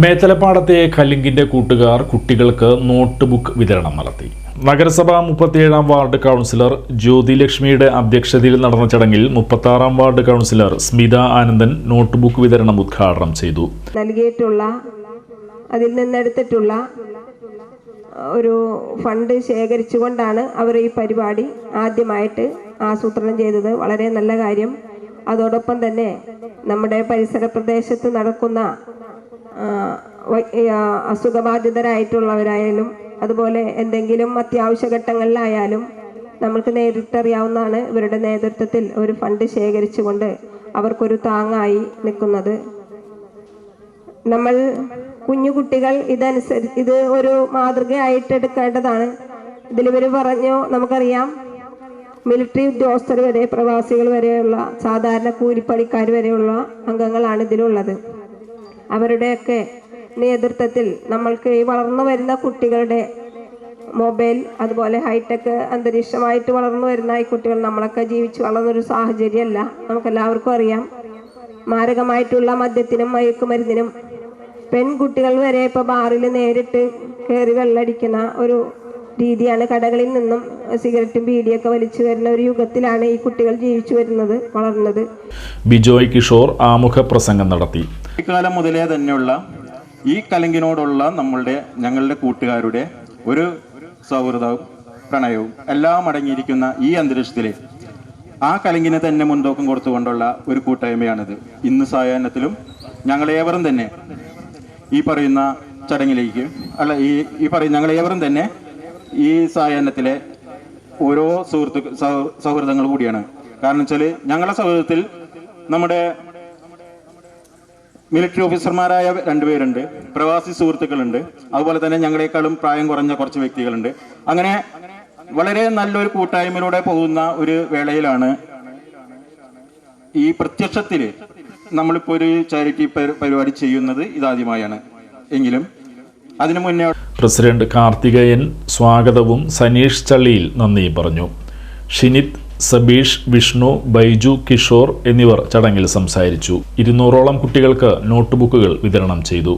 മേത്തലപ്പാടത്തെ കലിങ്കിന്റെ കൂട്ടുകാർ കുട്ടികൾക്ക് note book വിതരണം നടത്തി. നഗരസഭ മുപ്പത്തിയേഴാം വാർഡ് കൗൺസിലർ ജ്യോതിലക്ഷ്മിയുടെ അധ്യക്ഷതയിൽ നടന്ന ചടങ്ങിൽ മുപ്പത്താറാം ward councillor Smitha Anandan notebook വിതരണം ഉദ്ഘാടനം ചെയ്തു. നൽകിയിട്ടുള്ള അതിൽ നിന്നെടുത്തിട്ടുള്ള ഒരു ഫണ്ട് ശേഖരിച്ചുകൊണ്ടാണ് അവർ ഈ പരിപാടി ആദ്യമായിട്ട് ആസൂത്രണം ചെയ്തത്. വളരെ നല്ല കാര്യം. അതോടൊപ്പം തന്നെ നമ്മുടെ പരിസര പ്രദേശത്ത് നടക്കുന്ന അസുഖബാധിതരായിട്ടുള്ളവരായാലും അതുപോലെ എന്തെങ്കിലും അത്യാവശ്യ ഘട്ടങ്ങളിലായാലും നമ്മൾക്ക് നേരിട്ടറിയാവുന്നതാണ് ഇവരുടെ നേതൃത്വത്തിൽ ഒരു ഫണ്ട് ശേഖരിച്ചുകൊണ്ട് അവർക്കൊരു താങ്ങായി നിൽക്കുന്നത്. നമ്മൾ കുഞ്ഞു കുട്ടികൾ ഇതനുസരി ഇത് ഒരു മാതൃകയായിട്ട് എടുക്കേണ്ടതാണ്. ഇതിലിവർ പറഞ്ഞു നമുക്കറിയാം. മിലിറ്ററി ഉദ്യോഗസ്ഥർ വരെ പ്രവാസികൾ വരെയുള്ള സാധാരണ കൂലിപ്പണിക്കാർ വരെയുള്ള അംഗങ്ങളാണ് ഇതിലുള്ളത്. അവരുടെയൊക്കെ നേതൃത്വത്തിൽ നമ്മൾക്ക് ഈ വളർന്നു വരുന്ന കുട്ടികളുടെ മൊബൈൽ അതുപോലെ ഹൈടെക് അന്തരീക്ഷമായിട്ട് വളർന്നു വരുന്ന ഈ കുട്ടികൾ നമ്മളൊക്കെ ജീവിച്ച് വളർന്നൊരു സാഹചര്യമല്ല. നമുക്കെല്ലാവർക്കും അറിയാം. മാരകമായിട്ടുള്ള മദ്യത്തിനും മയക്കുമരുന്നിനും പെൺകുട്ടികൾ വരെ ഇപ്പോൾ ബാറിൽ നേരിട്ട് കയറി വെള്ളടിക്കുന്ന ഒരു രീതിയാണ് കടകളിൽ നിന്നും സിഗരറ്റും ബീഡിയൊക്കെ വലിച്ചു വരുന്ന ഒരു യുഗത്തിലാണ് ഈ കുട്ടികൾ ജീവിച്ചു വരുന്നത് വളർന്നത്. ബിജോയ് കിഷോർ ആമുഖ പ്രസംഗം നടത്തി. കുട്ടിക്കാലം മുതലേ തന്നെയുള്ള ഈ കലങ്കിനോടുള്ള നമ്മളുടെ ഞങ്ങളുടെ കൂട്ടുകാരുടെ ഒരു സൗഹൃദവും പ്രണയവും എല്ലാം അടങ്ങിയിരിക്കുന്ന ഈ അന്തരീക്ഷത്തിൽ ആ കലങ്കിനെ തന്നെ മുൻതൂക്കം കൊടുത്തുകൊണ്ടുള്ള ഒരു കൂട്ടായ്മയാണിത്. ഇന്ന് സായാഹ്നത്തിലും ഞങ്ങളേവരും തന്നെ ഈ പറയുന്ന ചടങ്ങിലേക്ക് അല്ല ഈ ഈ പറയുന്ന ഞങ്ങളേവരും തന്നെ ഈ സായാഹ്നത്തിലെ ഓരോ സുഹൃത്തു സൗഹൃദങ്ങൾ കൂടിയാണ്. കാരണം വെച്ചാൽ ഞങ്ങളുടെ സൗഹൃദത്തിൽ നമ്മുടെ മിലിറ്ററി ഓഫീസർമാരായ രണ്ടുപേരുണ്ട്. പ്രവാസി സുഹൃത്തുക്കളുണ്ട്. അതുപോലെ തന്നെ ഞങ്ങളെക്കാളും പ്രായം കുറഞ്ഞ കുറച്ച് വ്യക്തികളുണ്ട്. അങ്ങനെ വളരെ നല്ലൊരു കൂട്ടായ്മയിലൂടെ പോകുന്ന ഒരു വേളയിലാണ് ഈ പ്രത്യക്ഷത്തിൽ നമ്മളിപ്പോൾ ഒരു ചാരിറ്റി പരിപാടി ചെയ്യുന്നത് ഇതാദ്യമായാണ്. എങ്കിലും അതിനു മുന്നേ പ്രസിഡന്റ് കാർത്തികയൻ സ്വാഗതവും സനീഷ് ചള്ളിയിൽ നന്ദി പറഞ്ഞു. ഷിനിത് സബീഷ് വിഷ്ണു ബൈജു കിഷോർ എന്നിവർ ചടങ്ങിൽ സംസാരിച്ചു. ഇരുന്നൂറോളം കുട്ടികൾക്ക് നോട്ട് ബുക്കുകൾ വിതരണം ചെയ്തു.